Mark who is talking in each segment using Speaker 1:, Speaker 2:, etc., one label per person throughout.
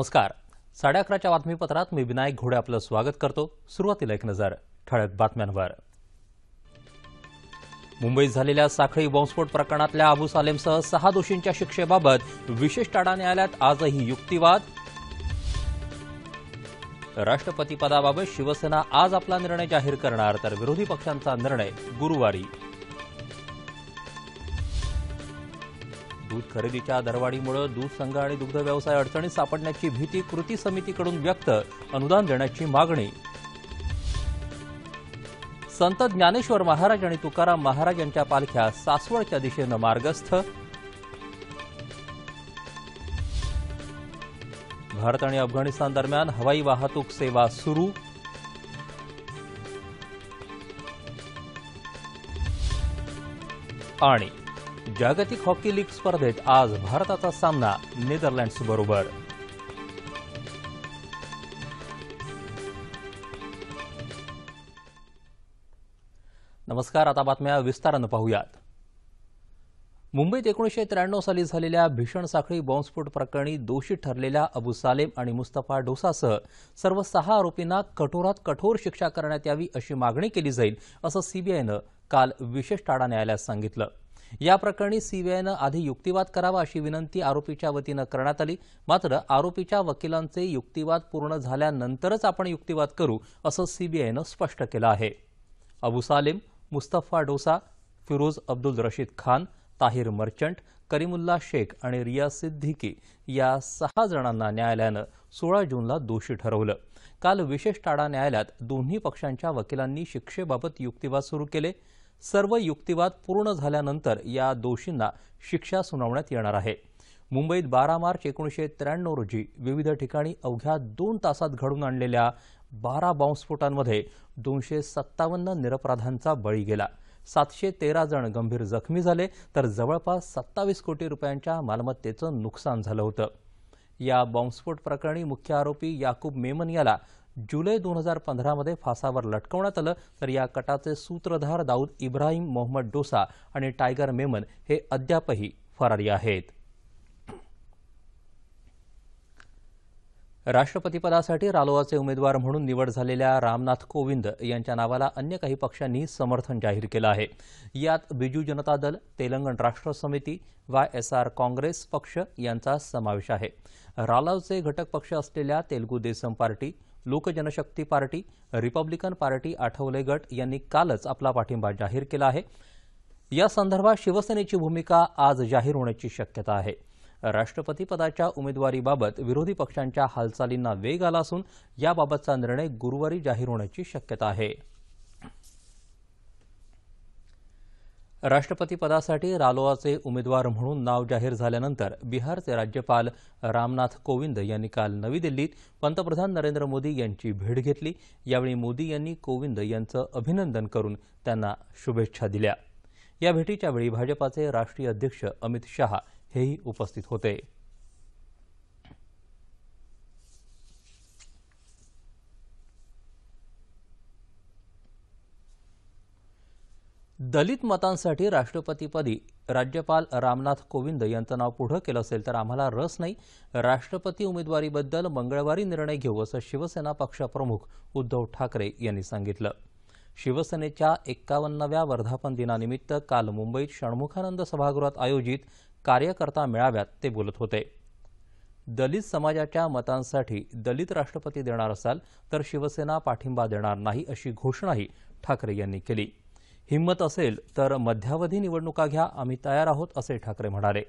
Speaker 1: नमस्कार साडे अकराच्या बातमीपत्रात मी विनायक घोडे आपलं स्वागत करतो सुरुवातीला एक नजर ठळक बातम्यांवर मुंबईत झालेल्या साखळी बॉम्बस्फोट प्रकरणातल्या अबू सालेमसह सहा दोषींच्या शिक्षेबाबत विशेष टाडा न्यायालयात आजही युक्तिवाद राष्ट्रपतीपदाबाबत शिवसेना आज आपला निर्णय जाहीर करणार तर विरोधी पक्षांचा निर्णय गुरुवारी दूध खरेदीच्या दरवाढीमुळे दूध संघ आणि दुग्ध व्यवसाय अडचणीत सापडण्याची भीती कृती समितीकडून व्यक्त अनुदान देण्याची मागणी संत ज्ञानेश्वर महाराज आणि तुकाराम महाराज यांच्या पालख्या सासवडच्या दिशेनं मार्गस्थ भारत आणि अफगाणिस्तान दरम्यान हवाई वाहतूक सेवा सुरू आणि जागतिक हॉकी लीग स्पर्धेत आज भारताचा सामना नेदरलँड्सबरोबर नमस्कार आता बातम्या विस्तारानं पाहूयात मुंबईत एकोणीसशे त्र्याण्णव साली झालेल्या भीषण साखळी बॉम्बस्फोट प्रकरणी दोषी ठरलेल्या अबू सालेम आणि मुस्तफा डोसासह सर्व सहा आरोपींना कठोरात कठोर शिक्षा करण्यात यावी अशी मागणी केली जाईल असं सीबीआयनं काल विशेष टाडा न्यायालयात सांगितलं या प्रकरणी सीबीआयनं आधी युक्तिवाद करावा अशी विनंती आरोपीच्या वतीनं करण्यात आली मात्र आरोपीच्या वकिलांचे युक्तिवाद पूर्ण झाल्यानंतरच आपण युक्तिवाद करू असं सीबीआयनं स्पष्ट केलं आहे अबू सालिम मुस्तफा डोसा फिरोज अब्दुल रशीद खान ताहिर मर्चंट करीमुल्ला शेख आणि रिया सिद्दीकी या सहा जणांना न्यायालयानं सोळा जूनला दोषी ठरवलं काल विशेष टाडा न्यायालयात दोन्ही पक्षांच्या वकिलांनी शिक्षेबाबत युक्तिवाद सुरू केले सर्व युक्तिवाद पूर्ण झाल्यानंतर या दोषींना शिक्षा सुनावण्यात येणार आहे मुंबईत बारा मार्च एकोणीसशे त्र्याण्णव रोजी विविध ठिकाणी अवघ्या दोन तासात घडून आणलेल्या बारा बॉम्बस्फोटांमध्ये दोनशे सत्तावन्न निरपराधांचा बळी गेला सातशे तेरा जण गंभीर जखमी झाले तर जवळपास सत्तावीस कोटी रुपयांच्या मालमत्तेचं नुकसान झालं होतं या बॉम्बस्फोट प्रकरणी मुख्य आरोपी याकूब मेमन याला जुलै दोन हजार पंधरामध्ये फासावर लटकवण्यात आलं तर या कटाचे सूत्रधार दाऊद इब्राहिम मोहम्मद डोसा आणि टायगर मेमन हे अद्यापही फरारी आहेत राष्ट्रपतीपदासाठी रालोआचे उमेदवार म्हणून निवड झालेल्या रामनाथ कोविंद यांच्या नावाला अन्य काही पक्षांनी समर्थन जाहीर केलं आहे यात बिजू जनता दल तेलंगण राष्ट्र समिती वाय एस आर काँग्रेस पक्ष यांचा समावेश आहे रालोचे घटक पक्ष असलेल्या Telugu Desam party Lok Janshakti party Republican party Athawale गट यांनी कालच आपला पाठिंबा जाहीर केला आहे या संदर्भात शिवसेनेची भूमिका आज जाहीर होण्याची शक्यता आहे राष्ट्रपती पदाच्या उमेदवारीबाबत विरोधी पक्षांच्या हालचालींना वेग आला असून याबाबतचा निर्णय गुरुवारी जाहीर होण्याची शक्यता आहे राष्ट्रपतीपदासाठी रालोआचे उमेदवार म्हणून नाव जाहीर झाल्यानंतर बिहारचे राज्यपाल रामनाथ कोविंद यांनी काल नवी दिल्लीत पंतप्रधान नरेंद्र मोदी यांची भेट घेतली यावेळी मोदी यांनी कोविंद यांचं अभिनंदन करून त्यांना शुभेच्छा दिल्या या भेटीच्या वेळी भाजपाचे राष्ट्रीय अध्यक्ष अमित शहा हेही उपस्थित होते दलित मतांसाठी राष्ट्रपतीपदी राज्यपाल रामनाथ कोविंद यांचं नाव पुढं केलं असेल तर आम्हाला रस नाही राष्ट्रपती उमेदवारीबद्दल मंगळवारी निर्णय घेऊ असं शिवसेना पक्षप्रमुख उद्धव ठाकरे यांनी सांगितलं शिवसेनेच्या एक्कावन्नाव्या वर्धापन दिनानिमित्त काल मुंबईत षण्मुखानंद सभागृहात आयोजित कार्यकर्ता मेळाव्यात ते बोलत होते दलित समाजाच्या मतांसाठी दलित राष्ट्रपती देणार असाल तर शिवसेना पाठिंबा देणार नाही अशी घोषणाही ठाकरे यांनी केली हिंमत असेल तर मध्यावधी निवडणुका घ्या आम्ही तयार आहोत असे ठाकरे म्हणाले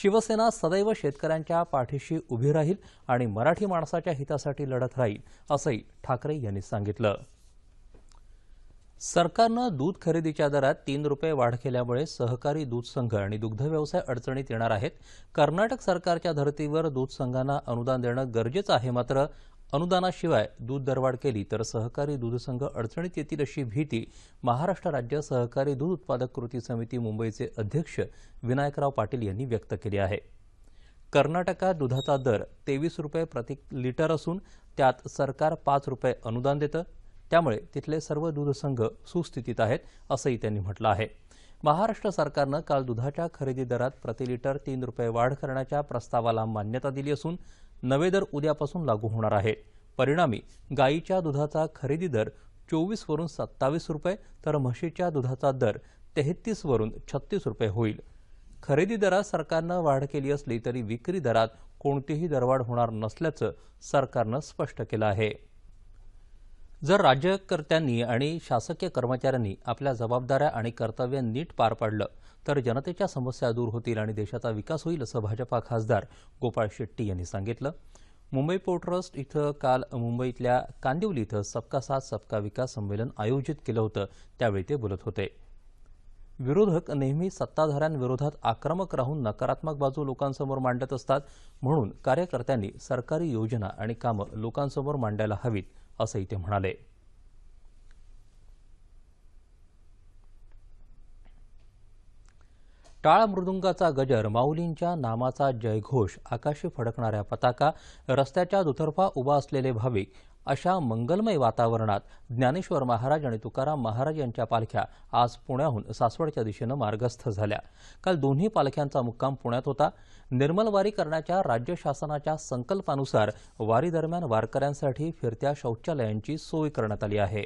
Speaker 1: शिवसेना सदैव शेतकऱ्यांच्या पाठीशी उभी राहील आणि मराठी माणसाच्या हितासाठी लढत राहील असंही ठाकरे यांनी सांगितलं सरकारनं दूध खरेदीच्या दरात तीन रुपये वाढ केल्यामुळे सहकारी दूध संघ आणि दुग्ध व्यवसाय अडचणीत येणार आहेत कर्नाटक सरकारच्या धर्तीवर दूध संघांना अनुदान देणं गरजेचं आहे मात्र अनुदानाशिवाय दूध दरवाढ केली तर सहकारी दूध संघ अडचणीत येतील अशी भीती महाराष्ट्र राज्य सहकारी दूध उत्पादक कृती समिती मुंबईचे अध्यक्ष विनायकराव पाटील यांनी व्यक्त केली आहे कर्नाटकात दुधाचा दर तेवीस रुपये प्रति लिटर असून त्यात सरकार पाच रुपये अनुदान देतं त्यामुळे तिथले सर्व दूध संघ सुस्थितीत आहेत असंही त्यांनी म्हटलं आहे महाराष्ट्र सरकारनं काल दुधाच्या खरेदी दरात प्रति लिटर तीन रुपये वाढ करण्याच्या प्रस्तावाला मान्यता दिली असून नवे दर उद्यापासून लागू होणार आहे परिणामी गायीच्या दुधाचा खरेदी दर चोवीसवरून सत्तावीस रुपये तर म्हशीच्या दुधाचा दर तेहतीसवरून छत्तीस रुपये होईल खरेदी दरात सरकारनं वाढ केली असली तरी विक्री दरात कोणतीही दरवाढ होणार नसल्याचं सरकारनं स्पष्ट केलं आहे जर राज्यकर्त्यांनी आणि शासकीय कर्मचाऱ्यांनी आपल्या जबाबदाऱ्या आणि कर्तव्य नीट पार पाडलं तर जनतेच्या समस्या दूर होतील आणि देशाचा विकास होईल असं भाजपा खासदार गोपाळ शेट्टी यांनी सांगितलं मुंबई पोर्ट ट्रस्ट इथं काल मुंबईतल्या कांदिवली इथं सबका साथ सबका विकास संमेलन आयोजित केलं होतं त्यावेळी ते बोलत होते विरोधक नेहमी सत्ताधाऱ्यांविरोधात आक्रमक राहून नकारात्मक बाजू लोकांसमोर मांडत असतात म्हणून कार्यकर्त्यांनी सरकारी योजना आणि कामं लोकांसमोर मांडायला हवीत असंही ते म्हणाले टाळ मृदुंगाचा गजर माऊलींच्या नामाचा जयघोष आकाशी फडकणाऱ्या पताका रस्त्याच्या दुतर्फा उभा असलेले भाविक अशा मंगलमय वातावरणात ज्ञानेश्वर महाराज आणि तुकाराम महाराज यांच्या पालख्या आज पुण्याहून सासवडच्या दिशेनं मार्गस्थ झाल्या काल दोन्ही पालख्यांचा मुक्काम पुण्यात होता निर्मलवारी करण्याच्या राज्य शासनाच्या संकल्पानुसार वारीदरम्यान वारकऱ्यांसाठी फिरत्या शौचालयांची सोय करण्यात आली आहे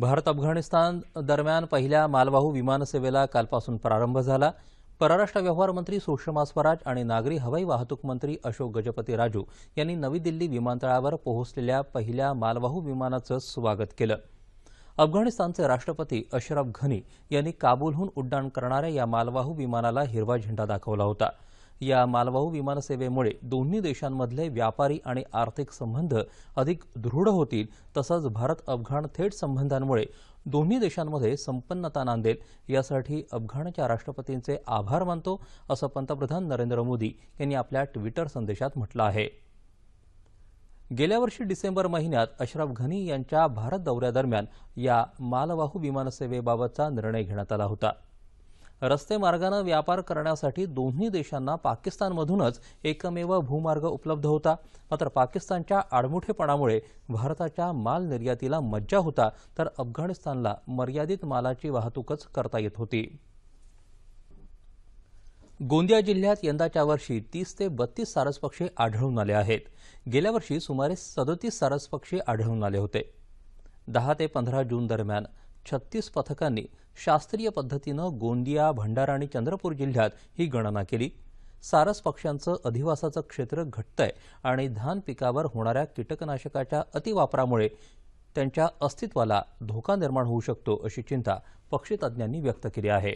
Speaker 1: भारत अफगाणिस्तान दरम्यान पहिल्या मालवाहू विमानसेवेला कालपासून प्रारंभ झाला परराष्ट्र व्यवहार मंत्री सुषमा स्वराज आणि नागरी हवाई वाहतूक मंत्री अशोक गजपती राजू यांनी नवी दिल्ली विमानतळावर पोहोचलेल्या पहिल्या मालवाहू विमानाचं स्वागत केलं अफगाणिस्तानचे राष्ट्रपती अशरफ घनी यांनी काबूलहून उड्डाण करणाऱ्या या मालवाहू विमानाला हिरवा झेंडा दाखवला होता या मालवाहू विमानसेवेमुळे दोन्ही देशांमधले व्यापारी आणि आर्थिक संबंध अधिक दृढ होतील तसंच भारत अफगाण थेट संबंधांमुळे दोन्ही देशांमध्ये संपन्नता नांदेल यासाठी अफगाणच्या राष्ट्रपतींचे आभार मानतो असं पंतप्रधान नरेंद्र मोदी यांनी आपल्या ट्विटर संदेशात म्हटलं आहे गेल्या वर्षी डिसेंबर महिन्यात अशरफ घनी यांच्या भारत दौऱ्यादरम्यान या मालवाहू विमानसेवेबाबतचा निर्णय घेण्यात आला होता रस्ते मार्गानं व्यापार करण्यासाठी दोन्ही देशांना पाकिस्तानमधूनच एकमेव भूमार्ग उपलब्ध होता मात्र पाकिस्तानच्या आडमुठेपणामुळे भारताच्या माल निर्यातीला मज्जा होता तर अफगाणिस्तानला मर्यादित मालाची वाहतूकच करता येत होती गोंदिया जिल्ह्यात यंदाच्या वर्षी तीस ते बत्तीस सारस पक्षी आढळून आले आहेत गेल्या वर्षी सुमारे सदतीस सारस पक्षी आढळून आले होते दहा ते पंधरा जून दरम्यान छत्तीस पथकांनी शास्त्रीय पद्धतीनं गोंदिया भंडारा आणि चंद्रपूर जिल्ह्यात ही गणना केली सारस पक्ष्यांचं अधिवासाचं क्षेत्र घटतंय आणि धान पिकावर होणाऱ्या कीटकनाशकाच्या अतिवापरामुळे त्यांच्या अस्तित्वाला धोका निर्माण होऊ शकतो अशी चिंता पक्षीतज्ज्ञांनी व्यक्त केली आहे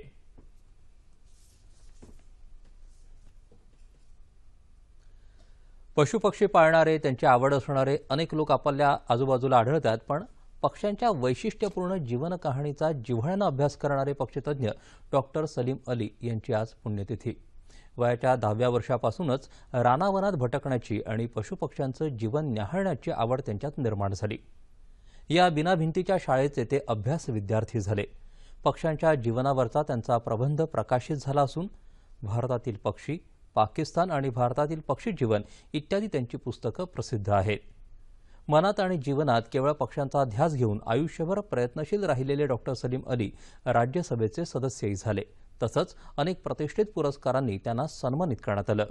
Speaker 1: पशुपक्षी पाळणारे त्यांची आवड असणारे अनेक लोक आपल्या आजूबाजूला आढळतात पण पक्ष्यांच्या वैशिष्ट्यपूर्ण जीवनकहाणीचा जिव्हाळ्यानं अभ्यास करणारे पक्षतज्ञ डॉक्टर सलीम अली यांची आज पुण्यतिथी वयाच्या दहाव्या वर्षापासूनच रानावनात भटकण्याची आणि पशुपक्ष्यांचं जीवन न्याहाळण्याची आवड त्यांच्यात निर्माण झाली या बिनाभिंतीच्या शाळेचे ते अभ्यास विद्यार्थी झाले पक्ष्यांच्या जीवनावरचा त्यांचा प्रबंध प्रकाशित झाला असून भारतातील पक्षी पाकिस्तान आणि भारतातील पक्षी जीवन इत्यादी त्यांची पुस्तकं प्रसिद्ध आहेत मनात आणि जीवनात केवळ पक्षांचा ध्यास घेऊन आयुष्यभर प्रयत्नशील राहिलेले डॉक्टर सलीम अली राज्यसभेचे सदस्यही झाले तसंच अनेक प्रतिष्ठित पुरस्कारांनी त्यांना सन्मानित करण्यात आलं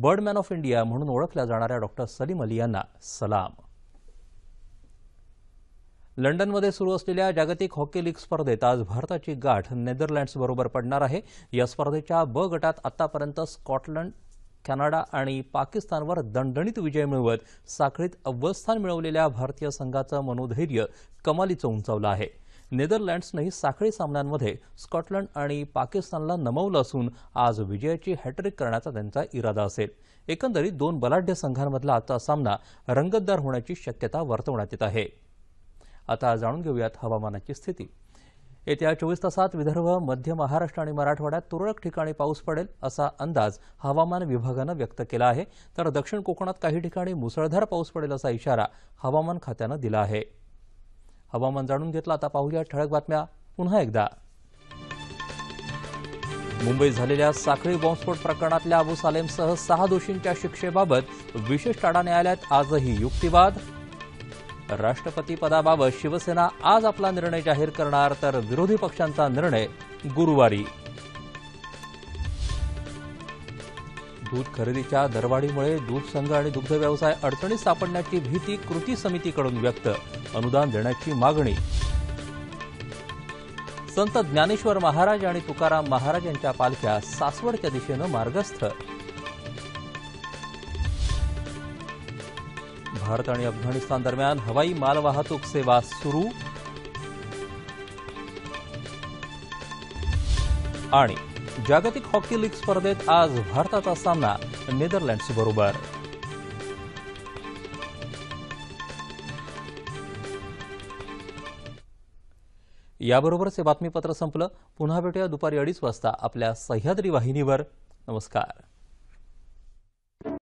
Speaker 1: बर्डमॅन ऑफ इंडिया म्हणून ओळखल्या जाणाऱ्या डॉक्टर सलीम अली यांना सलाम लंडनमध्ये सुरू असलेल्या जागतिक हॉकी लीग स्पर्धेत आज भारताची गाठ नेदरलँड्सबरोबर पडणार आहे या स्पर्धेच्या ब गटात आतापर्यंत स्कॉटलंड कॅनडा आणि पाकिस्तानवर दणदणीत विजय मिळवत साखळीत अव्वल स्थान मिळवलेल्या भारतीय संघाचं मनोधैर्य कमालीचं उंचावलं आहे नेदरलँड्सनंही साखळी सामन्यांमध्ये स्कॉटलंड आणि पाकिस्तानला नमवलं असून आज विजयाची हॅट्रिक करण्याचा त्यांचा इरादा असेल एकंदरीत दोन बलाढ्य संघांमधला आजचा सामना रंगतदार होण्याची शक्यता वर्तवण्यात येत आहे आता जाणून घेऊयात हवामानाची स्थिती येत्या चोवीस तासात विदर्भ मध्य महाराष्ट्र आणि मराठवाड्यात तुरळक ठिकाणी पाऊस पडेल असा अंदाज हवामान विभागानं व्यक्त केला आहे तर दक्षिण कोकणात काही ठिकाणी मुसळधार पाऊस पडेल असा इशारा हवामान खात्यानं दिला आहे हवामान जाणून घेतला आता पाहूया ठळक बातम्या पुन्हा एकदा मुंबईत झालेल्या साखळी बॉम्बस्फोट प्रकरणातल्या अबू सालेमसह सहा दोषींच्या शिक्षेबाबत विशेष टाडा न्यायालयात आजही युक्तिवाद राष्ट्रपती पदाबाबत शिवसेना आज आपला निर्णय जाहीर करणार तर विरोधी पक्षांचा निर्णय गुरुवारी दूध खरेदीच्या दरवाढीमुळे दूध संघ आणि दुग्ध व्यवसाय अडचणीत सापडण्याची भीती कृती समितीकडून व्यक्त अनुदान देण्याची मागणी संत ज्ञानेश्वर महाराज आणि तुकाराम महाराज यांच्या पालख्या सासवडच्या दिशेनं मार्गस्थ भारत आणि अफगाणिस्तान दरम्यान हवाई मालवाहतूक सेवा सुरू आणि जागतिक हॉकी लीग स्पर्धेत आज भारताचा सामना नेदरलँड्स बरोबर याबरोबरच हे बातमीपत्र संपलं पुन्हा भेटूया दुपारी अडीच वाजता आपल्या सह्याद्री वाहिनीवर नमस्कार